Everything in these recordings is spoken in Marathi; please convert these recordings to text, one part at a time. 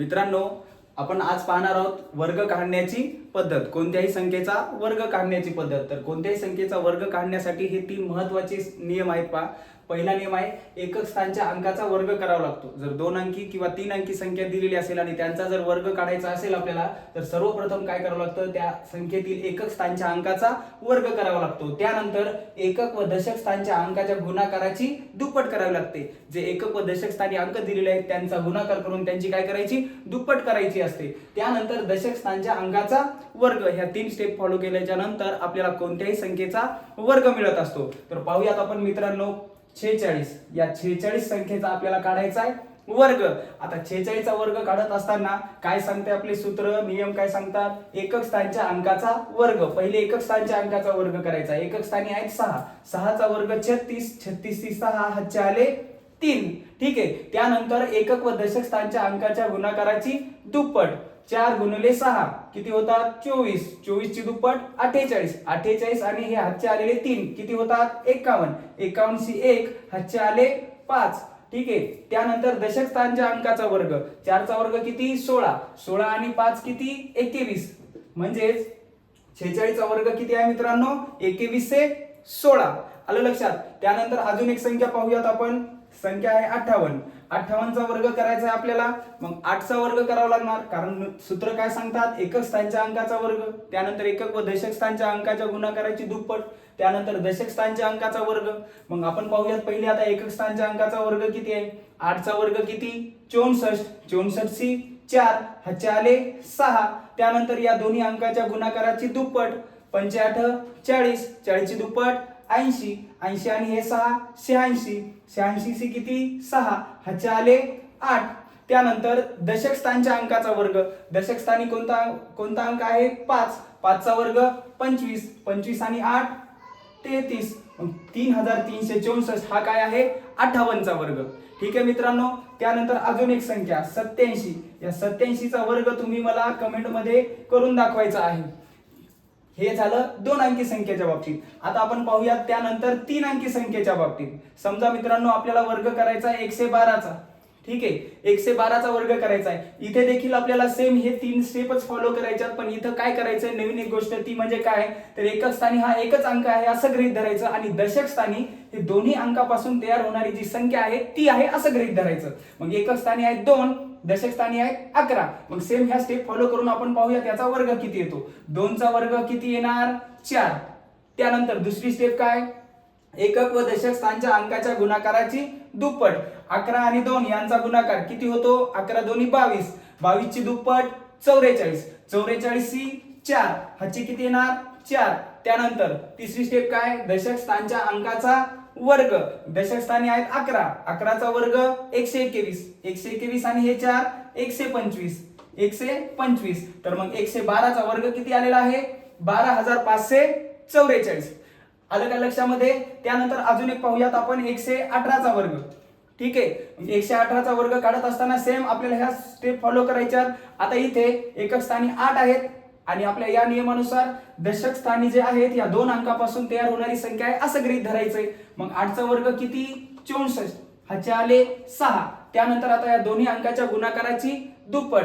मित्रांनो आपण आज पाहणार आहोत वर्ग काढण्याची पद्धत. कोणत्याही संख्येचा वर्ग काढण्याची पद्धत. तर कोणत्याही संख्येचा वर्ग काढण्यासाठी हे तीन महत्त्वाचे नियम आहेत पहा. पहिला नियम आहे एकक स्थानच्या अंकाचा वर्ग करावा लागतो. जर दोन अंकी किंवा तीन अंकी संख्या दिलेली असेल आणि त्यांचा जर वर्ग काढायचा असेल आपल्याला तर सर्वप्रथम काय करावं लागतं? त्या संख्येतील एकक स्थानच्या अंकाचा वर्ग करावा लागतो. त्यानंतर एकक व दशक स्थानच्या अंकाच्या गुणाकाराची दुप्पट करावी लागते. जे एकक व दशक स्थानी अंक दिलेले आहेत त्यांचा गुणाकार करून त्यांची काय करायची? दुप्पट करायची असते. त्यानंतर दशक स्थानच्या अंकाचा वर्ग ह्या तीन स्टेप फॉलो केल्याच्यानंतर आपल्याला कोणत्याही संख्येचा वर्ग मिळत असतो. तर पाहूयात आपण मित्रांनो छेचाळीस. या छेचाळीस संख्येचा आपल्याला काढायचा आहे वर्ग. आता छेचाळीसचा वर्ग काढत असताना काय सांगते आपले सूत्र? नियम काय सांगतात? एकक स्थानच्या अंकाचा वर्ग. पहिले एकक स्थानच्या अंकाचा वर्ग करायचा. एकक स्थानी आहेत सहा. सहाचा वर्ग छत्तीस. छत्तीस ती सहा. हातचे आले तीन. ठीक आहे. त्यानंतर एकक व दशक स्थानच्या अंकाच्या गुणाकाराची दुप्पट. चार गुणले सहा. किती होतात? चोवीस. चोवीस ची दुप्पट अठ्ठेचाळीस. अठ्ठेचाळीस आणि हे हातचे आलेले तीन. किती होतात? एकावन्न. एकावन्न सी एक. हातचे आले पाच. ठीक आहे? त्यानंतर दशक स्थानच्या अंकाचा वर्ग. चारचा वर्ग किती? सोळा. सोळा आणि पाच किती? एकवीस. म्हणजेच छेचाळीसचा वर्ग किती आहे मित्रांनो? एकवीसशे सोळा. आलं लक्षात? त्यानंतर अजून एक संख्या पाहूयात आपण. संख्या आहे अठ्ठावन्न. अठ्ठावन्नचा वर्ग करायचा आहे आपल्याला मग आठचा वर्ग करावा लागणार. कारण सूत्र काय सांगतात? एकक स्थानच्या अंकाचा वर्ग त्यानंतर एकक व दशक स्थानच्या अंकाच्या गुणाकाराची दुप्पट त्यानंतर दशक स्थानच्या अंकाचा वर्ग. मग आपण पाहूयात पहिले आता एकक स्थानच्या अंकाचा वर्ग किती आहे? आठचा वर्ग किती? चौसष्ट. चौसष्ट सी चार. हच्चे आले सहा. त्यानंतर या दोन्ही अंकाच्या गुणाकाराची दुप्पट पंचाठ चाळीस. चाळीसची दुप्पट ऐंशी ऐंशी आणि हे सहा शहाऐंशी. शहाऐंशी सी किती? सहा. हातचे आले आठ. त्यानंतर दशक स्थानच्या अंकाचा वर्ग. दशक स्थानी कोणता कोणता अंक आहे? पाच. पाचचा वर्ग पंचवीस. पंचवीस आणि आठ तेहतीस. तीन हजार तीनशे चौसष्ट हा काय आहे? अठ्ठावन्नचा वर्ग. ठीक आहे मित्रांनो? त्यानंतर अजून एक संख्या सत्याऐंशी या सत्याऐंशीचा वर्ग तुम्ही मला कमेंटमध्ये करून दाखवायचा आहे. हे झालं दोन अंकी संख्येच्या बाबतीत. आता आपण पाहूयात त्यानंतर तीन अंकी संख्येच्या बाबतीत. समजा मित्रांनो आपल्याला वर्ग करायचा एकशे बाराचा. ठीक आहे? एकशे बाराचा वर्ग करायचा आहे. इथे देखील आपल्याला सेम हे तीन स्टेपच फॉलो करायच्यात पण इथं काय करायचंय नवीन एक गोष्ट ती म्हणजे काय तर एकच स्थानी हा एकच अंक आहे असं गृहित धरायचं. आणि दशक स्थानी हे दोन्ही अंकापासून तयार होणारी जी संख्या आहे ती आहे असं गृहित धरायचं. मग एकच स्थानी आहे दोन दशक स्थानी आहे अकरा. मग सेम ह्या स्टेप फॉलो करून आपण पाहूया त्याचा वर्ग किती येतो. दोनचा वर्ग किती येणार? चार. त्यानंतर दुसरी स्टेप काय? एकक व दशक स्थानच्या अंकाच्या गुणाकाराची दुप्पट. अकरा आणि दोन यांचा गुणाकार किती होतो? अकरा दोन्ही बावीस. बावीस ची दुप्पट चौवेचाळीस चौवेचाळीस चार. ह्याची किती येणार? चार. त्यानंतर तिसरी स्टेप काय? दशक स्थानच्या अंकाचा वर्ग. दशक स्थानी आहेत अकरा. अकराचा वर्ग एकशे एकवीस. एकशे एकवीस आणि हे चार एकशे पंचवीस. एकशे पंचवीस. तर मग एकशे बाराचा वर्ग किती आलेला आहे? बारा हजार पाचशे चौवेचाळीस आलं का लक्षामध्ये? त्यानंतर अजून एक पाहूयात आपण एकशे अठराचा वर्ग. ठीक आहे? म्हणजे एकशे अठराचा वर्ग काढत असताना सेम आपल्याला ह्या स्टेप फॉलो करायच्या आता इथे एकक स्थानी आठ आहेत आणि आपल्या या नियमानुसार दशक स्थानी जे आहेत या दोन अंकापासून तयार होणारी संख्या आहे असं गृहित धरायचंय. मग आठचा वर्ग किती? चौसष्ट. ह्याचे आले सहा. त्यानंतर आता या दोन्ही अंकाच्या गुणाकाराची दुप्पट.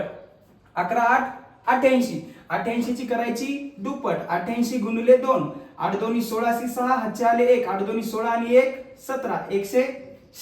अकरा आठ अठ्ठ्याऐंशी. अठ्याऐंशी करायची दुप्पट. अठ्याऐंशी गुणिले दोन. आठ दोन्ही सोळाशे सहा हातचे आले एक. आठ दोन्ही सोळा आणि एक सतरा. एकशे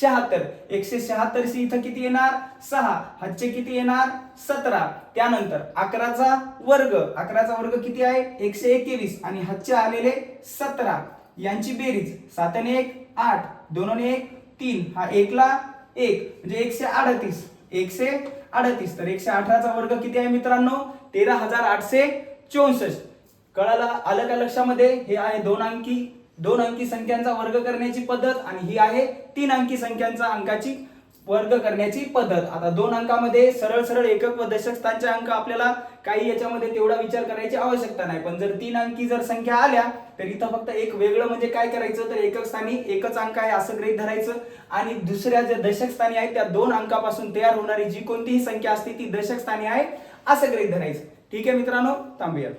शहात्तर. एकशे शहात्तरशी इथं किती येणार? सहा. हातचे किती येणार? सतरा. त्यानंतर अकराचा वर्ग. अकराचा वर्ग किती आहे? एकशे एकवीस. आणि हातचे आलेले सतरा. यांची बेरीज. सातने एक आठ. दोन एक तीन. हा एकला एक. म्हणजे एकशे अडतीस. एकशे अडतीस. तर एकशे अठराचा वर्ग किती आहे मित्रांनो? तेरा हजार आठशे चौसष्ट. कळाला आलं का लक्षामध्ये? हे आहे दोन अंकी. दोन अंकी संख्यांचा वर्ग करण्याची पद्धत आणि ही आहे तीन अंकी संख्यांचा अंकाची वर्ग करण्याची पद्धत. आता दोन अंकामध्ये सरळ सरळ एकक व दशक स्थानचे अंक आपल्याला काही याच्यामध्ये तेवढा विचार करायची आवश्यकता नाही. पण जर तीन अंकी जर संख्या आल्या तर इथं फक्त एक वेगळं म्हणजे काय करायचं? तर एकक स्थानी एकच अंक आहे असं गृहीत धरायचं. आणि दुसऱ्या ज्या दशक स्थानी आहेत त्या दोन अंकापासून तयार होणारी जी कोणतीही संख्या असते ती दशक स्थानी आहे असं गृहीत धरायचं. ठीक आहे मित्रांनो? थांबूया